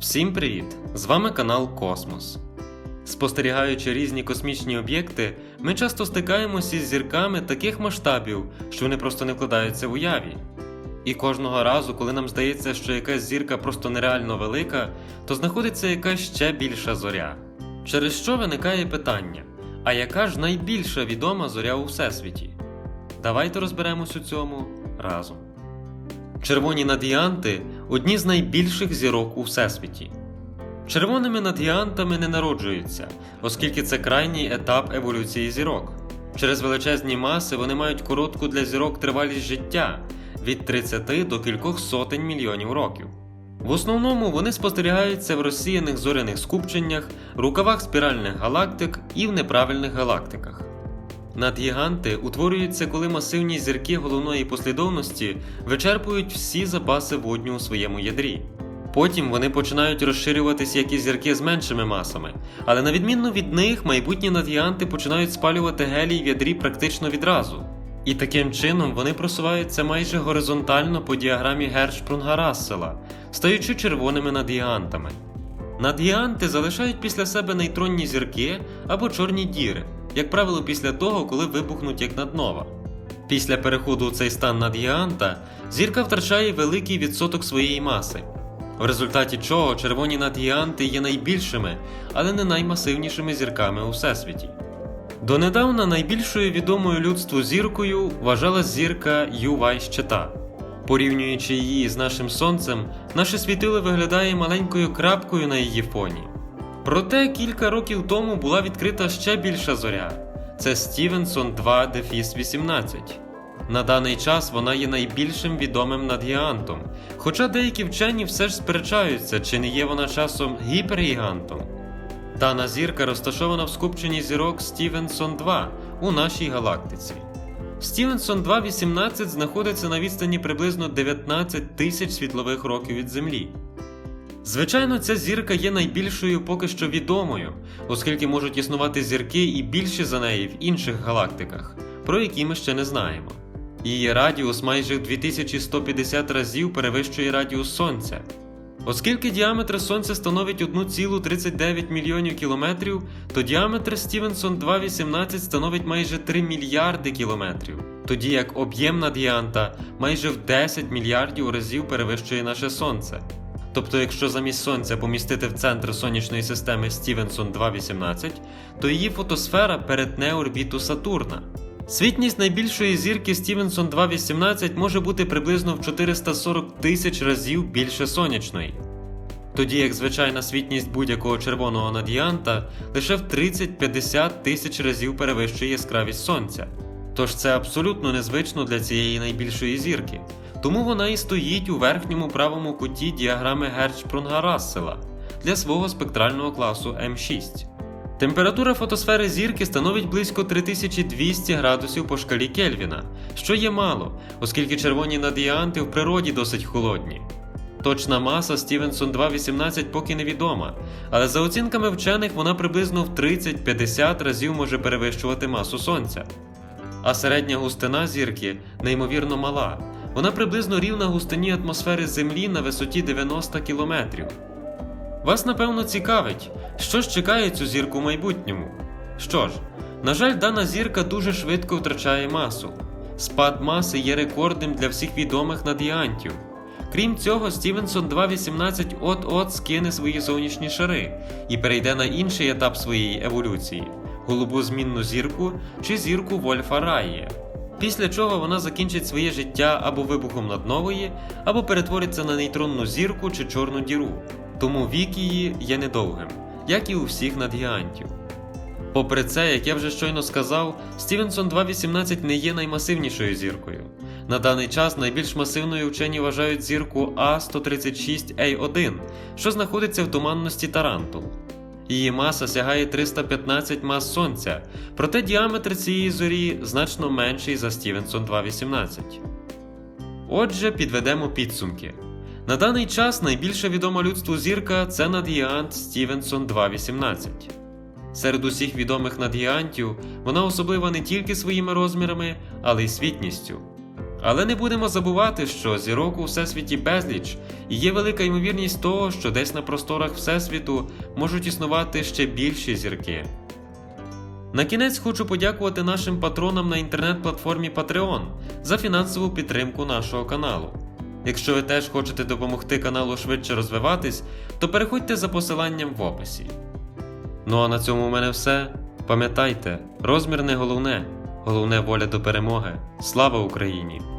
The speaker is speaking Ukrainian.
Всім привіт! З вами канал Космос. Спостерігаючи різні космічні об'єкти, ми часто стикаємося із зірками таких масштабів, що вони просто не вкладаються в уяві. І кожного разу, коли нам здається, що якась зірка просто нереально велика, то знаходиться якась ще більша зоря. Через що виникає питання: а яка ж найбільша відома зоря у Всесвіті? Давайте розберемось у цьому разом. Червоні надіанти одні з найбільших зірок у всесвіті. Червоними надіантами не народжуються, оскільки це крайній етап еволюції зірок. Через величезні маси вони мають коротку для зірок тривалість життя від 30 до кількох сотень мільйонів років. В основному вони спостерігаються в розсіяних зоряних скупченнях, рукавах спіральних галактик і в неправильних галактиках. Надгіганти утворюються, коли масивні зірки головної послідовності вичерпують всі запаси водню у своєму ядрі. Потім вони починають розширюватися як і зірки з меншими масами, але на відміну від них, майбутні надгіганти починають спалювати гелій в ядрі практично відразу. І таким чином вони просуваються майже горизонтально по діаграмі Гершпрунга Рассела, стаючи червоними надгігантами. Надгіганти залишають після себе нейтронні зірки або чорні діри, як правило, після того, коли вибухнуть як наднова. Після переходу у цей стан надгіганта зірка втрачає великий відсоток своєї маси, в результаті чого червоні надгіганти є найбільшими, але не наймасивнішими зірками у всесвіті. Донедавна найбільшою відомою людству зіркою вважалась зірка Ювай Щита. Порівнюючи її з нашим сонцем, наше світило виглядає маленькою крапкою на її фоні. Проте кілька років тому була відкрита ще більша зоря це Стівенсон 2 Дефіс 18. На даний час вона є найбільшим відомим надгігантом, хоча деякі вчені все ж сперечаються, чи не є вона часом гіпергігантом. Дана зірка розташована в скупченні зірок Стівенсон 2 у нашій галактиці. Стівенсон 2.18 знаходиться на відстані приблизно 19 тисяч світлових років від Землі. Звичайно, ця зірка є найбільшою поки що відомою, оскільки можуть існувати зірки і більші за неї в інших галактиках, про які ми ще не знаємо. Її радіус майже в 2150 разів перевищує радіус Сонця. Оскільки діаметр Сонця становить 1,39 мільйонів кілометрів, то діаметр Стівенсон 2.18 становить майже 3 мільярди кілометрів, тоді як об'єм надіанта майже в 10 мільярдів разів перевищує наше Сонце. Тобто, якщо замість Сонця помістити в центр сонячної системи Стівенсон 2.18, то її фотосфера перетне орбіту Сатурна. Світність найбільшої зірки Стівенсон 2.18 може бути приблизно в 440 тисяч разів більше сонячної, тоді як звичайна світність будь-якого червоного надіанта лише в 30-50 тисяч разів перевищує яскравість сонця. Тож це абсолютно незвично для цієї найбільшої зірки, тому вона і стоїть у верхньому правому куті діаграми Герцпрунга Рассела для свого спектрального класу М6. Температура фотосфери зірки становить близько 3200 градусів по шкалі Кельвіна, що є мало, оскільки червоні надіанти в природі досить холодні. Точна маса Стівенсон 2.18 поки невідома, але за оцінками вчених вона приблизно в 30-50 разів може перевищувати масу Сонця. А середня густина зірки неймовірно мала, вона приблизно рівна густині атмосфери Землі на висоті 90 кілометрів. Вас напевно цікавить, що ж чекає цю зірку в майбутньому. Що ж, на жаль, дана зірка дуже швидко втрачає масу. Спад маси є рекордним для всіх відомих надіантів. Крім цього, Стівенсон 2.18 от-от скине свої сонячні шари і перейде на інший етап своєї еволюції голубу змінну зірку чи зірку Вольфа Раїя. Після чого вона закінчить своє життя або вибухом наднової, або перетвориться на нейтронну зірку чи чорну діру, тому вік її є недовгим, як і у всіх надгіантів. Попри це, як я вже щойно сказав, Стівенсон 2.18 не є наймасивнішою зіркою. На даний час найбільш масивною вчені вважають зірку А136А1, що знаходиться в туманності Тарантул. Її маса сягає 315 мас Сонця, проте діаметр цієї зорі значно менший за Стівенсон 2.18. Отже, підведемо підсумки. На даний час найбільша відома людству зірка це надгіант Стівенсон 2.18. Серед усіх відомих надгіантів вона особлива не тільки своїми розмірами, але й світністю. Але не будемо забувати, що зірок у всесвіті безліч, і є велика ймовірність того, що десь на просторах Всесвіту можуть існувати ще більші зірки. На кінець хочу подякувати нашим патронам на інтернет-платформі Patreon за фінансову підтримку нашого каналу. Якщо ви теж хочете допомогти каналу швидше розвиватись, то переходьте за посиланням в описі. Ну а на цьому у мене все. Пам'ятайте, розмір не головне, головне воля до перемоги. Слава Україні!